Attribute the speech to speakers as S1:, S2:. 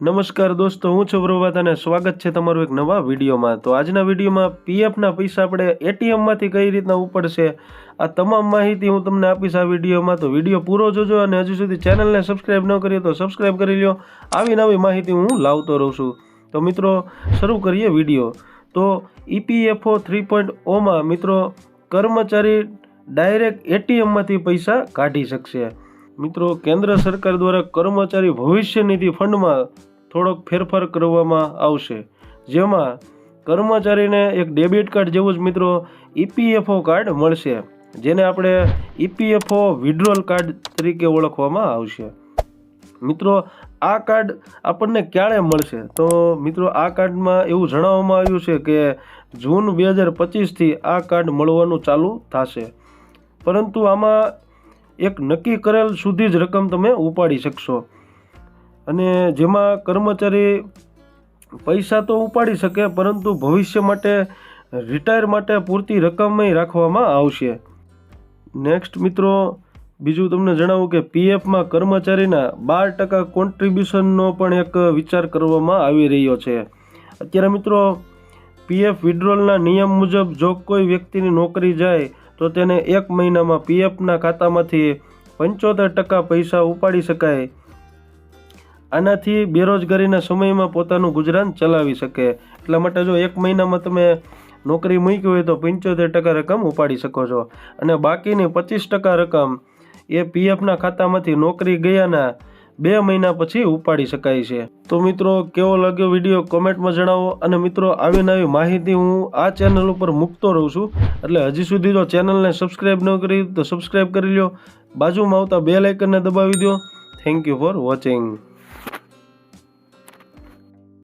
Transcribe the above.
S1: નમસ્કાર દોસ્તો, હું છું પ્રભાત અને સ્વાગત છે તમારું એક નવા વિડીયોમાં. તો આજના વિડીયોમાં પીએફના પૈસા આપણે એટીએમમાંથી કઈ રીતના ઉપડશે, આ તમામ માહિતી હું તમને આપીશ આ વિડીયોમાં. તો વીડિયો પૂરો જોજો અને હજુ સુધી ચેનલને સબસ્ક્રાઇબ ન કરીએ તો સબસ્ક્રાઇબ કરી લ્યો. આવી નવી માહિતી હું લાવતો રહું છું. તો મિત્રો, શરૂ કરીએ વીડિયો. તો ઈપીએફઓ થ્રી પોઈન્ટ ઓમાં મિત્રો કર્મચારી ડાયરેક્ટ એટીએમમાંથી પૈસા કાઢી શકશે. મિત્રો, કેન્દ્ર સરકાર દ્વારા કર્મચારી ભવિષ્ય નિધિ ફંડમાં થોડોક ફેરફાર કરવામાં આવશે. જેમાં કર્મચારીને એક ડેબિટ કાર્ડ જેવું જ મિત્રો ઈપીએફઓ કાર્ડ મળશે, જેને આપણે ઈપીએફઓ વિડ્રોલ કાર્ડ તરીકે ઓળખવામાં આવશે. મિત્રો, આ કાર્ડ આપણને ક્યારે મળશે? તો મિત્રો, આ કાર્ડમાં એવું જણાવવામાં આવ્યું છે કે જૂન બે હજાર પચીસથી આ કાર્ડ મળવાનું ચાલુ થશે. પરંતુ આમાં એક નક્કી કરેલ સુધી જ રકમ તમે ઉપાડી શકશો. અને જેમાં કર્મચારી પૈસા તો ઉપાડી શકે, પરંતુ ભવિષ્ય માટે, રિટાયર માટે પૂરતી રકમય રાખવામાં આવશે. નેક્સ્ટ મિત્રો, બીજું તમને જણાવું કે પીએફમાં કર્મચારીના બાર ટકા કોન્ટ્રીબ્યુશનનો પણ એક વિચાર કરવામાં આવી રહ્યો છે. અત્યારે મિત્રો, પીએફ વિડ્રોલના નિયમ મુજબ જો કોઈ વ્યક્તિની નોકરી જાય તો તેને એક મહિનામાં પીએફના ખાતામાંથી પંચોતેર ટકા પૈસા ઉપાડી શકાય. આનાથી બેરોજગારીના સમયમાં પોતાનું ગુજરાન ચલાવી શકે. એટલા માટે જો એક મહિનામાં તમે નોકરી મૂકી હોય તો પંચોતેર ટકા રકમ ઉપાડી શકો છો. અને બાકીની પચીસ ટકા રકમ એ પીએફના ખાતામાંથી નોકરી ગયાના બે મહિના પછી ઉપાડી શકાય છે. તો મિત્રો, કેવો લાગ્યો વીડિયો કોમેન્ટમાં જણાવો અને મિત્રો, આવી નવી માહિતી હું આ ચેનલ ઉપર મૂકતો રહું છું. એટલે હજી સુધી જો ચેનલને સબસ્ક્રાઈબ ન કરી તો સબસ્ક્રાઈબ કરી લો બાજુમાં આવતા બે લાઇકનને દબાવી દો થેન્ક યુ ફોર વોચિંગ